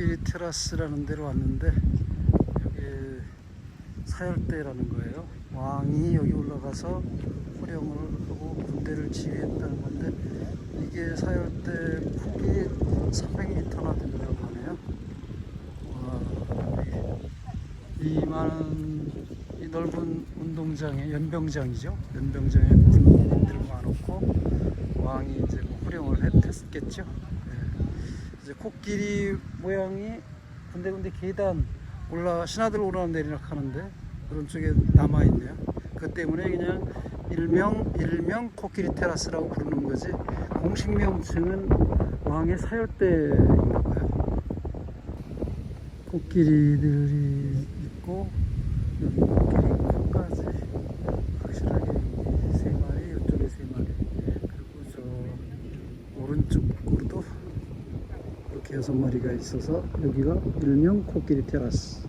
코끼리 테라스라는 데로 왔는데 여기 사열대라는 거예요. 왕이 여기 올라가서 호령을 하고 군대를 지휘했다는 건데 이게 사열대 폭이 300m나 된다고 하네요. 와, 이, 이 많은 이 넓은 운동장에 연병장이죠. 연병장에 군인들을 모아놓고 왕이 이제 뭐 호령을 했, 했겠죠. 예. 이제 코끼리 모양이 군데군데 계단 올라 신하들 오르락 내리락 하는데 오른쪽에 남아 있네요. 그 때문에 그냥 일명 일명 코끼리 테라스라고 부르는 거지 공식 명칭은 왕의 사열대인가 봐요. 코끼리들이 있고 여기 코끼리 코까지 확실하게 세 마리 이쪽에 세 마리 그리고 저 오른쪽으로도 이렇게 여섯 마리가 있어서 여기가 일명 코끼리 테라스